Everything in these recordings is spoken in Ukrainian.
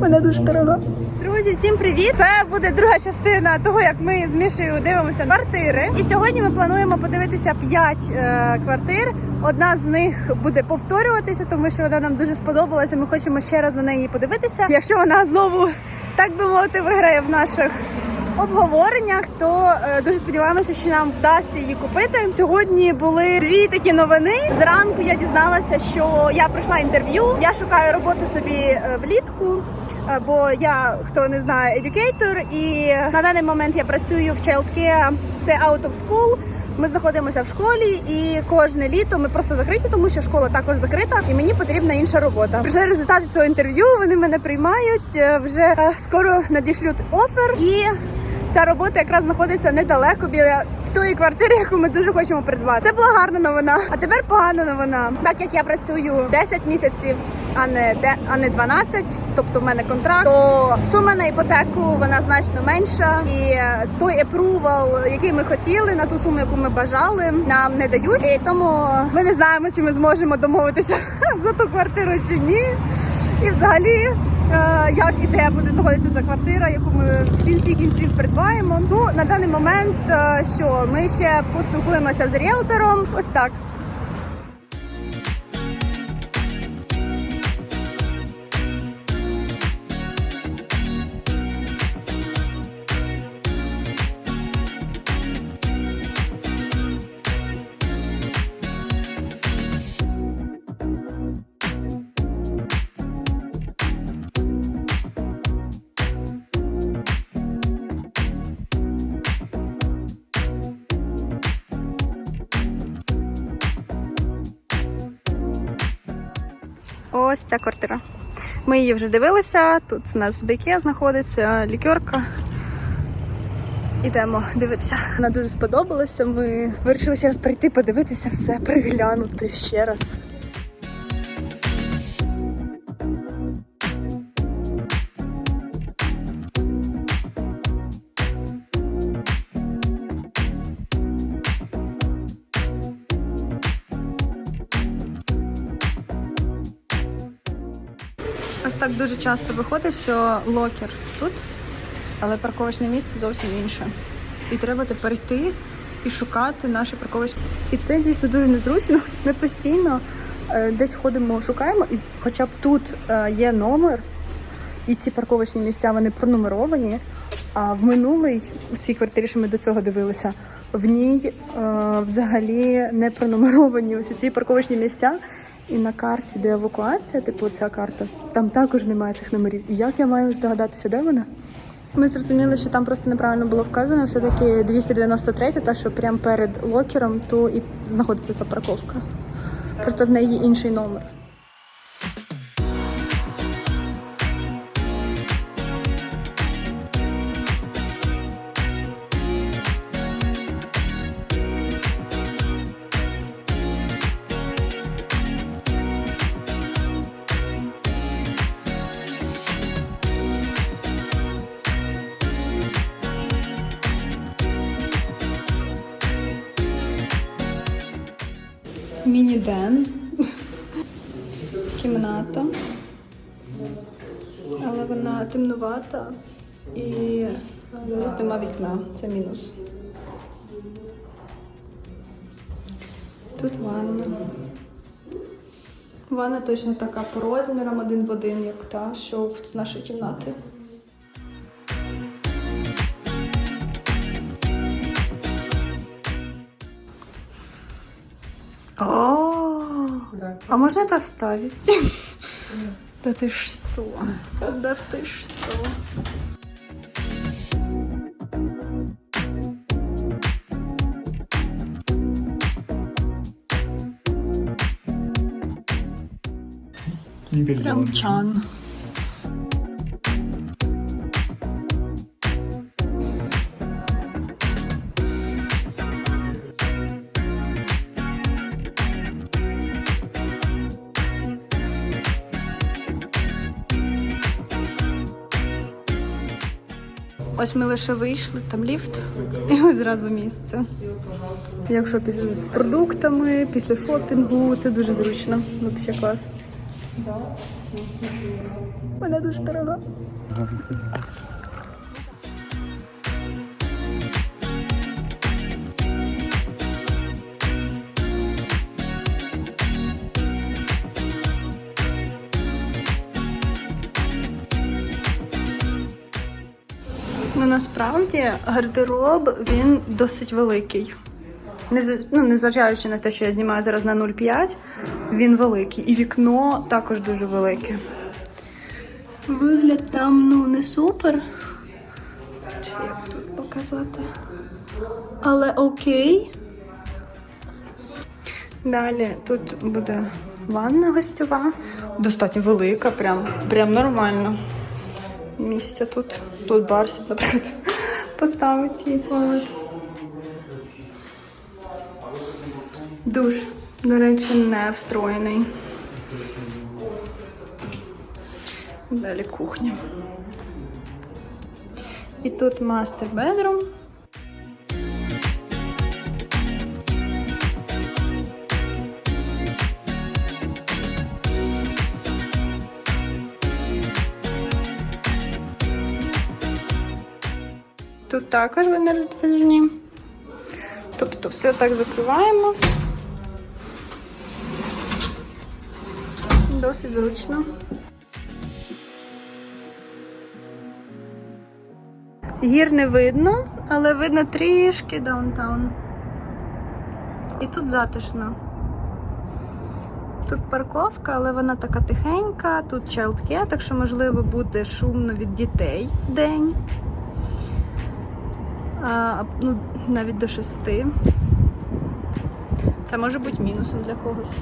Вона дуже дорога. Друзі, всім привіт! Це буде друга частина того, як ми з Мішею дивимося квартири. І сьогодні ми плануємо подивитися 5 е, квартир. Одна з них буде повторюватися, тому що вона нам дуже сподобалася. Ми хочемо ще раз на неї подивитися. Якщо вона знову, так би мовити, виграє в наших обговореннях, то е, дуже сподіваємося, що нам вдасться її купити. Сьогодні були дві такі новини. Зранку я дізналася, що я пройшла інтерв'ю. Я шукаю роботу собі е, влітку. Е, Бо я хто не знає, едюкейтор, і на даний момент я працюю в childcare, це out of school. Ми знаходимося в школі, і кожне літо ми просто закриті, тому що школа також закрита, і мені потрібна інша робота. Вже результати цього інтерв'ю. Вони мене приймають. е, Вже скоро надішлють офер, і ця робота якраз знаходиться недалеко біля тої квартири, яку ми дуже хочемо придбати. Це була гарна новина. А тепер погана новина. Так як я працюю 10 місяців, а не де, а не 12, тобто в мене контракт, то сума на іпотеку вона значно менша, і той апрувал, який ми хотіли, на ту суму, яку ми бажали, нам не дають. І тому ми не знаємо, чи ми зможемо домовитися за ту квартиру чи ні. І взагалі, е, як і де буде знаходитися ця квартира, яку ми в кінці кінців придбаємо. Ну на даний момент, е, що ми ще поспілкуємося з ріелтором. Ось так. Ось ця квартира. Ми її вже дивилися. Тут у нас дике знаходиться лікерка. Ідемо дивитися. Вона дуже сподобалася. Ми вирішили ще раз прийти, подивитися все, приглянути ще раз. Дуже часто виходить, що локер тут, але парковочне місце зовсім інше. І треба тепер йти і шукати наше парковочне. І це дійсно дуже незручно. Ми постійно е, десь ходимо, шукаємо, і хоча б тут е, є номер, і ці парковочні місця вони пронумеровані. А в минулий у цій квартирі, що ми до цього дивилися, в ній е, взагалі не пронумеровані ось ці парковочні місця. І на карті, де евакуація, типу ця карта, там також немає цих номерів. І як я маю здогадатися, де вона? Ми зрозуміли, що там просто неправильно було вказано. Все-таки 293, та що прямо перед локером, то і знаходиться ця парковка. Просто в неї інший номер. Міні-ден. Кімната. Але вона темнувата і нема вікна. Це мінус. Тут ванна. Ванна точно така по розмірам один в один, як та, що в нашої кімнати. О, а можно это оставить? Да ты что? Да ты что? Не переделал. Прям чан. Ось ми лише вийшли, там ліфт, і ось зразу місце. Якщо після з продуктами, після шопінгу, це дуже зручно. Взагалі клас. Вона дуже дорога. Ну насправді гардероб він досить великий. Нез- ну, незважаючи на те, що я знімаю зараз на 0,5, він великий. І вікно також дуже велике. Вигляд там ну не супер. Чи як тут показати? Але окей. Далі тут буде ванна гостьова. Достатньо велика, прям, прям нормально. Місця тут. Тут барсів, наприклад, поставити її туалет. Душ, до речі, не встроєний. Далі кухня. І тут мастер Тут також вони роздвижені. Тобто все так закриваємо. Досить зручно. Гір не видно, але видно трішки даунтаун. І тут затишно. Тут парковка, але вона така тихенька, тут childcare, так що можливо буде шумно від дітей в день. А, ну, навіть до шести. Це може бути мінусом для когось.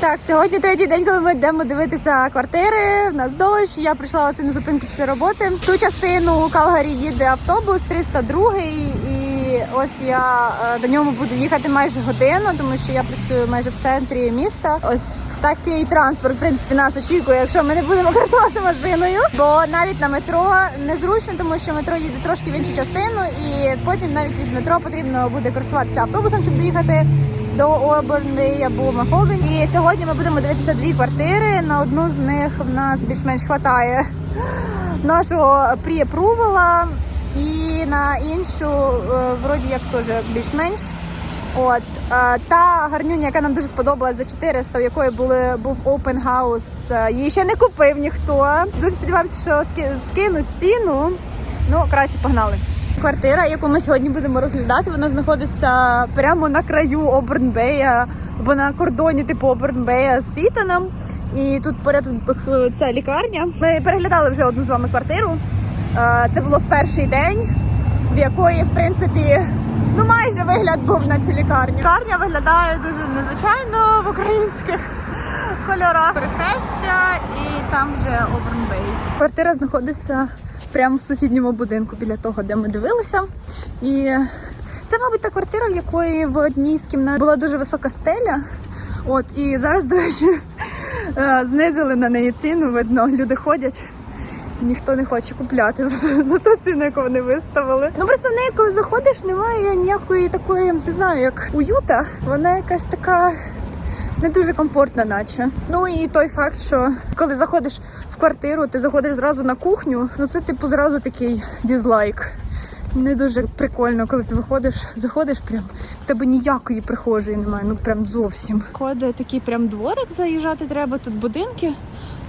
Так, сьогодні третій день, коли ми йдемо дивитися квартири. В нас дощ. Я прийшла оце на зупинку після роботи. Ту частину Калгарі їде автобус 302 і ось я е, до ньому буду їхати майже годину, тому що я працюю майже в центрі міста. Ось такий транспорт, в принципі, нас очікує, якщо ми не будемо користуватися машиною. Бо навіть на метро незручно, тому що метро їде трошки в іншу частину, і потім навіть від метро потрібно буде користуватися автобусом, щоб доїхати до Обернвей або Махолден. І сьогодні ми будемо дивитися дві квартири. На одну з них в нас більш-менш хватає нашого прі-апрувала, і на іншу, е, вроді як теж більш-менш. От та гарнюня, яка нам дуже сподобалась за 400, у якої були був open house, е, її ще не купив ніхто. Дуже сподіваємося, що скинуть ціну. Ну краще погнали. Квартира, яку ми сьогодні будемо розглядати, вона знаходиться прямо на краю Обернбея, або на кордоні типу Обернбея з Сітаном. І тут поряд е, це лікарня. Ми переглядали вже одну з вами квартиру. Е, Це було в перший день, в якої, в принципі, ну майже вигляд був на цю лікарню. Лікарня виглядає дуже незвичайно в українських кольорах. Перехрестя і там вже Обернбей. Квартира знаходиться прямо в сусідньому будинку біля того, де ми дивилися. І це, мабуть, та квартира, в якої в одній з кімнат була дуже висока стеля. От, і зараз, до речі, е, знизили на неї ціну. Видно, люди ходять. Ніхто не хоче купляти за, за ту ціну, яку вони виставили. Ну просто в неї, коли заходиш, немає ніякої такої, не знаю, як уюта. Вона якась така не дуже комфортна, наче. Ну і той факт, що коли заходиш в квартиру, ти заходиш зразу на кухню. Ну це типу зразу такий дізлайк. Не дуже прикольно, коли ти виходиш, заходиш прям, в тебе ніякої прихожої немає, ну прям зовсім. Ходить такий прям дворик заїжджати треба, тут будинки.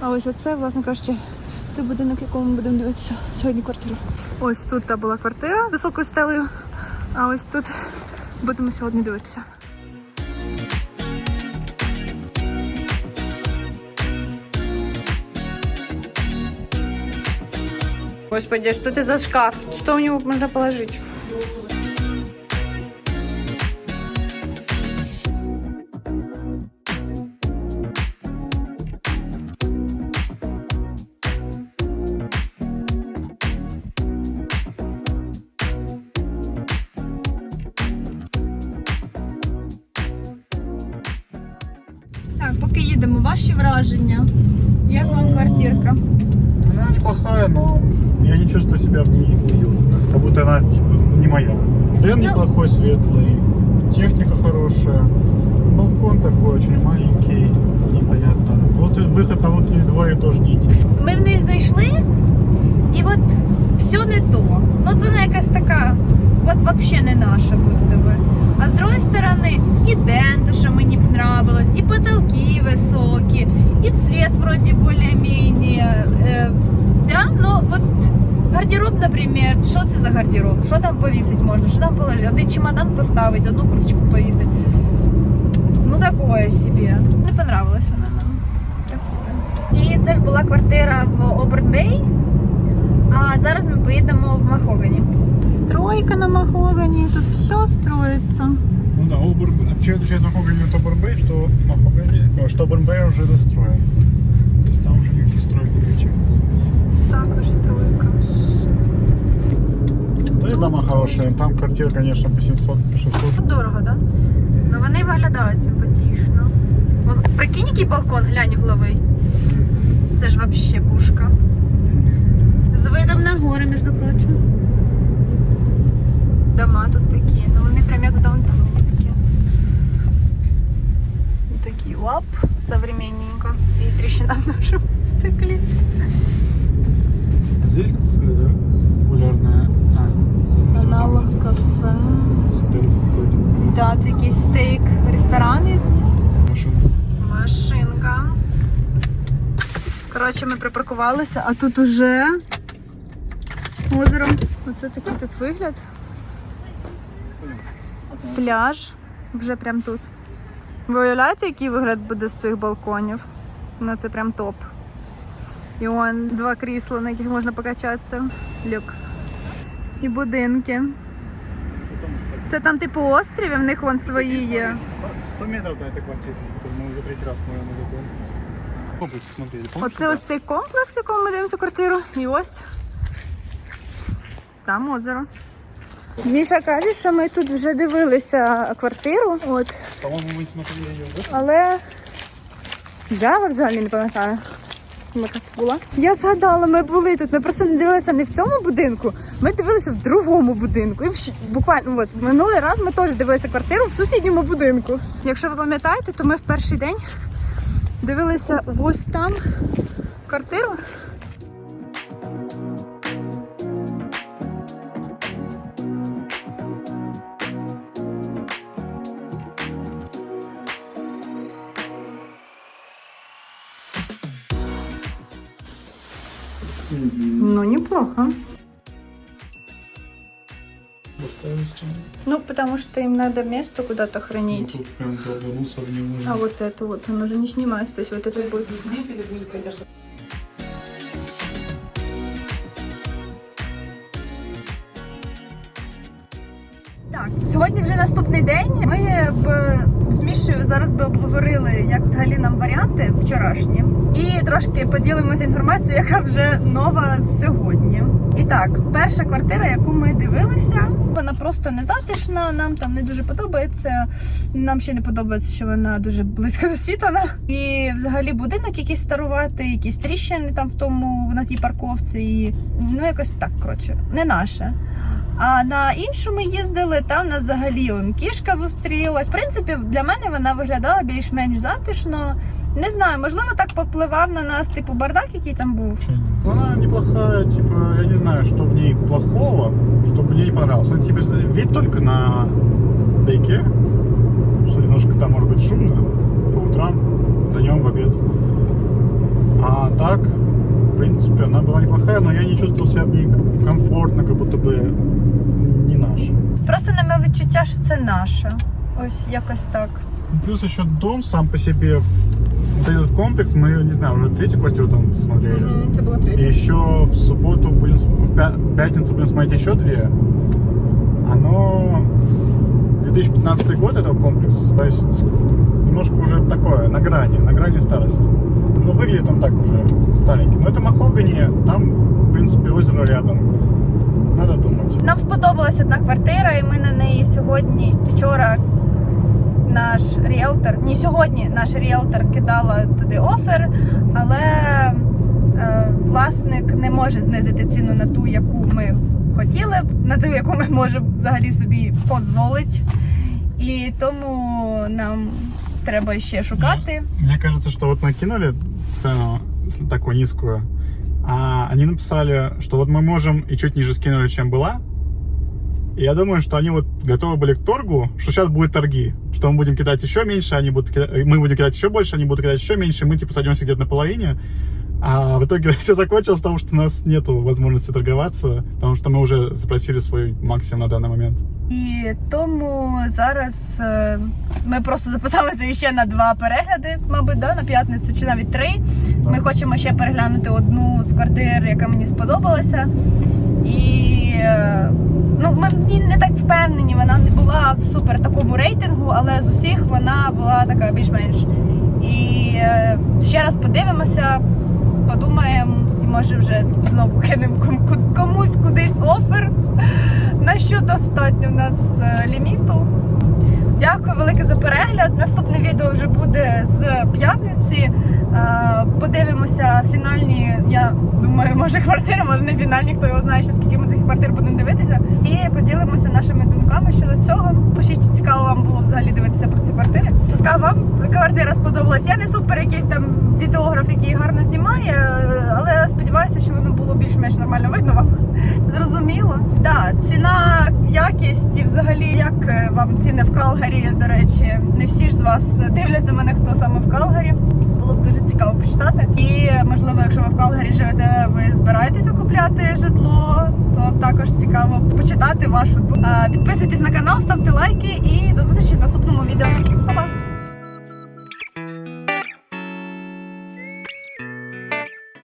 А ось оце, власне кажучи, той будинок, якому ми будемо дивитися сьогодні квартиру. Ось тут та була квартира з високою стелею, а ось тут будемо сьогодні дивитися. Господи, что это за шкаф? Что у него можно положить? Себя в ней уютно. Как будто она типа не моя. Дом неплохой, светлый. техника хорошая. Балкон такой очень маленький, непонятно. Вот и выход на внутренний дворик тоже не идти. Ми в неї зайшли, і от все не то. Ну от вона якась така, от взагалі не наша будь би. А з другої сторони, і денту, що мені б нравилось, і потолки високі, і цвет вроді більш-менее. Е, да? Ну от гардероб, наприклад, що це за гардероб? Що там повісити можна? Що там положити? Один чемодан поставити, одну курточку повісити. Ну такое собі. Не понравилось вона нам. Такое. І це ж була квартира в Обербей. А зараз ми поїдемо в Махогані. Стройка на Махогані, тут все строїться. Ну да, Обер... а чем отличает Махогани от Обербей, что Махогани, ну, что Обербей уже достроен. Да и дома хорошие, там квартира, конечно, по 700, по 600. Тут дорого, так? Да? Ну вони виглядають симпатично. Вон, прикинь, який балкон, глянь угловий. Це ж вообще пушка. З видом на гори, між прочим. Дома тут такі, ну вони прям як в даунтауні такі. Такі лап, современненько. І тріщина в нашому стеклі. Здесь какая-то популярная а, кафе. стенд какой-то. Да, якийсь стейк, ресторан є. Машина. Машинка. Коротше, ми припаркувалися, а тут уже озеро. Оце такий тут вигляд. Пляж. Вже прям тут. Ви уявляєте, який вигляд буде з цих балконів? Ну це прям топ. І он два крісла, на яких можна покачатися. Люкс І будинки. Це там типу острів, і в них вон свої є. 100 метров до этой квартиры, которую мы уже третий раз смотрим на балкон. Комплекс смотрели, помните? Оце ось цей комплекс, в якому ми дивимося квартиру. І ось там озеро. Міша каже, що ми тут вже дивилися квартиру, от, По-моему, мы смотрели ее в этом. але я взагалі не пам'ятаю. Це була. Я згадала, ми були тут. Ми просто не дивилися не в цьому будинку, ми дивилися в другому будинку. І в, буквально от, минулий раз ми теж дивилися квартиру в сусідньому будинку. Якщо ви пам'ятаєте, то ми в перший день дивилися ось там квартиру. Ну, неплохо. Ну, потому что им надо место куда-то Ну, хранить. Тут прям долбанулся в него. А вот это вот, оно уже не снимается, то есть вот это будет... Так, сьогодні вже наступний день. Ми б з Мішею зараз би обговорили, як взагалі нам варіанти вчорашні, і трошки поділимося інформацією, яка вже нова сьогодні. І так, перша квартира, яку ми дивилися, вона просто не затишна. Нам там не дуже подобається. Нам ще не подобається, що вона дуже близько засітана. І взагалі будинок якийсь старуватий, якісь тріщини там в тому на тій парковці. І, ну якось так, коротше, не наше. А на іншу ми їздили, там нас взагалі он, кішка зустріла. В принципі, для мене вона виглядала більш-менш затишно. Не знаю, можливо, так повпливав на нас, типу, бардак, який там був. Она неплохая, типа, я не знаю, что в ней плохого, что мне не понравилось. Ну, типа, вид только на дейке, что немножко там может быть шумно по утрам, днем, в обед. А так, в принципе, она была неплохая, но я не чувствовал себя в ней как- комфортно, как будто бы не наша. Просто нема відчуття, що це наше. Ось якось так. Плюс еще дом сам по себе, вот этот комплекс, мы, не знаю, уже третью квартиру там смотрели. Це було И третє. еще в субботу будем, с- в пя- пятницу будем смотреть еще две. Оно 2015 год этого комплекс, то есть немножко уже такое, на грани, на грани старости. Ну, выглядит он так уже старенький. Но это Махогани, там, в принципе, озеро рядом. Надо думать. Нам сподобалась одна квартира, і ми на неї сьогодні, вчора наш ріелтор, не сьогодні наш ріелтор кидала туди офер, але е, власник не може знизити ціну на ту, яку ми хотіли на ту, яку ми можемо взагалі собі дозволити. і тому нам треба ще шукати. Мне кажется, что вот накинули цену такую низкую, а они написали, что вот мы можем и чуть ниже скинули, чем была. И я думаю, что они вот готовы были к торгу, что сейчас будут торги, что мы будем кидать еще меньше, они будут кида- мы будем кидать еще больше, они будут кидать еще меньше, мы типа сойдемся где-то на половине. А в итоге все закончилось в том, что у нас нету возможности торговаться, потому что мы уже запросили свой максимум на данный момент. І тому зараз е, ми просто записалися ще на два перегляди, мабуть, да, на п'ятницю чи навіть три. Ми хочемо ще переглянути одну з квартир, яка мені сподобалася. І е, ну, ми в ній не так впевнені, вона не була в супер такому рейтингу, але з усіх вона була така більш-менш. І е, ще раз подивимося, подумаємо, і може вже знову кинемо комусь кудись офер. На що достатньо в нас е, ліміту. Дякую велике за перегляд. Наступне відео вже буде з п'ятниці. Е, Подивимося фінальні, я думаю, може квартири, може не фінальні, хто його знає, ще скільки ми тих квартир будемо дивитися. І поділимося нашими думками щодо цього. Пишіть, чи цікаво вам було взагалі дивитися про ці квартири. Яка вам квартира сподобалась? Я не супер якийсь там відеограф, який гарно знімає, сподіваюся, що воно було більш-менш нормально видно вам. Зрозуміло. Так, ціна, якість і взагалі як е, вам ціни в Калгарі, до речі, не всі ж з вас дивляться мене, хто саме в Калгарі. Було б дуже цікаво почитати. І можливо, якщо ви в Калгарі живете, ви збираєтеся купляти житло, то також цікаво почитати вашу думку. Е, Підписуйтесь на канал, ставте лайки і до зустрічі в наступному відео. Па-па!